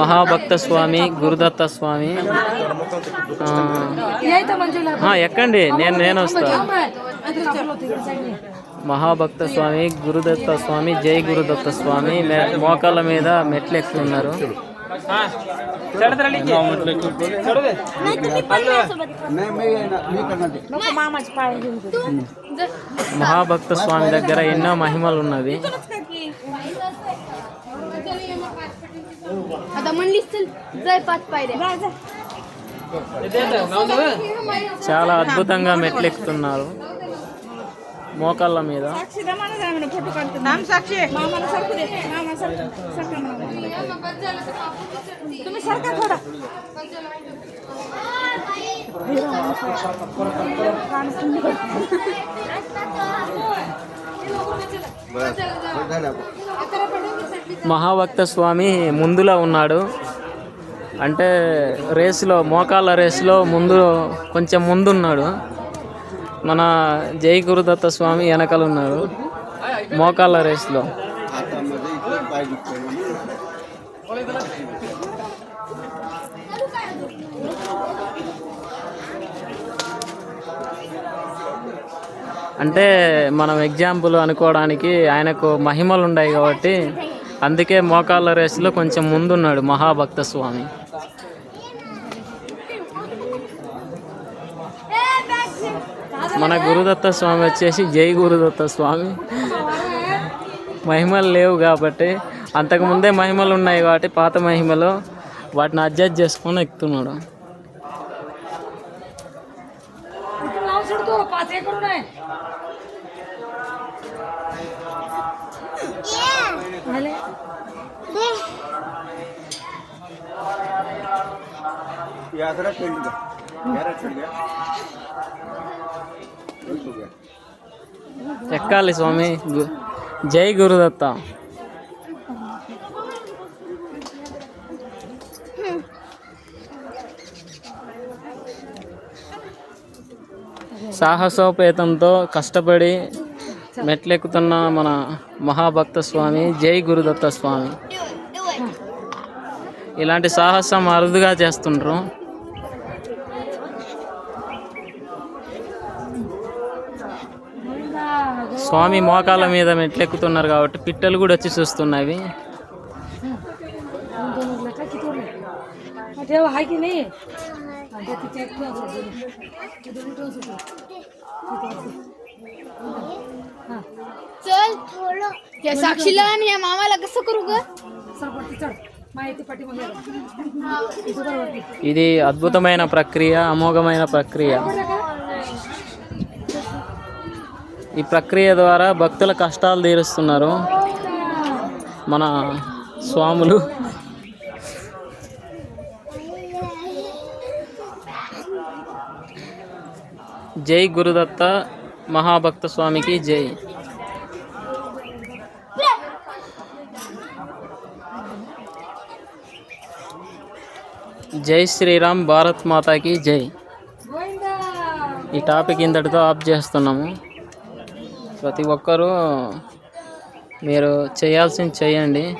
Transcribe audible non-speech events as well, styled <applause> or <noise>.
మహాభక్త స్వామి గురుదత్త స్వామి ఎక్కండి నేను నేను వస్తా. మహాభక్త స్వామి గురుదత్త స్వామి జై గురుదత్త స్వామి మోకాళ్ళ మీద మెట్లు ఎక్కుతున్నారు. మహాభక్త స్వామి దగ్గర ఎన్నో మహిమలు ఉన్నవి. आता म्हणलीस चल जाय पाच पायऱ्या చాలా అద్భుతంగా మెట్లు ఎక్కుతున్నారు మోకాళ్ళ మీద साक्षी <laughs> మహాభక్త స్వామి ముందులో ఉన్నాడు. అంటే రేసులో మోకాళ్ళ రేసులో ముందు కొంచెం ముందున్నాడు. మన జై గురుదత్త స్వామి వెనకాల ఉన్నాడు మోకాళ్ళ రేసులో. అంటే మనం ఎగ్జాంపుల్ అనుకోవడానికి ఆయనకు మహిమలు ఉన్నాయి కాబట్టి అందుకే మోకాళ్ళ రేసులో కొంచెం ముందున్నాడు మహాభక్త స్వామి. మన గురుదత్త స్వామి వచ్చేసి జై గురుదత్త స్వామి. మహిమలు లేవు కాబట్టి అంతకుముందే మహిమలు ఉన్నాయి కాబట్టి పాత మహిమలు వాటిని అడ్జస్ట్ చేసుకొని ఎక్కుతున్నాడు. यात्रा चल गया यात्रा चल गया ఎక్కాలి స్వామి గు- జై గురుదత్త సాహసోపేతంతో కష్టపడి మెట్లెక్కుతున్న మన మహాభక్త స్వామి జై గురుదత్త స్వామి. ఇలాంటి సాహసం అరుదుగా చేస్తుండ్రు. స్వామి మోకాళ్ళ మీద మెట్లెక్కుతున్నారు కాబట్టి పిట్టలు కూడా వచ్చి చూస్తున్నవి అంటే आहे की नाही आणि ते तिथे एक ठेव दोन्ही. ते दोन्ही ठेवू शकतो. चल या साक्षीला आणि या मामाला कसं करू ग सर वरती चढ माहिती पाठीमागे ये. इथं वर वरती. ఇది అద్భుతమైన ప్రక్రియ అమోఘమైన ప్రక్రియ ఈ ప్రక్రియ ద్వారా భక్తుల కష్టాలు తీరుస్తున్నారు మన స్వాములు జై గురుదత్త మహాభక్త స్వామికి జై. జై శ్రీరామ్ భారత్ మాతాకి జై. ఈ టాపిక్ ఇంతటితో ఆఫ్ చేస్తున్నాము. ప్రతి ఒక్కరూ మీరు చేయాల్సింది చేయండి.